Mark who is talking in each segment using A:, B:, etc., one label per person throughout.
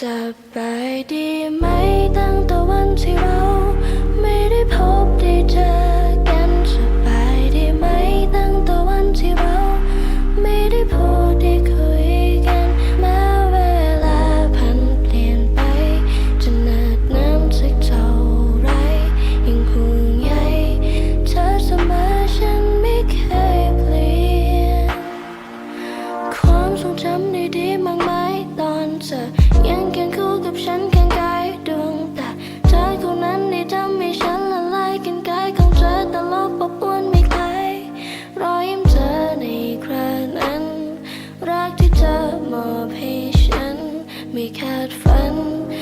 A: สบายดีไหมตั้งแต่วันที่เรา ไม่ได้พบได้เจอ we had fun.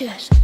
A: Cheers.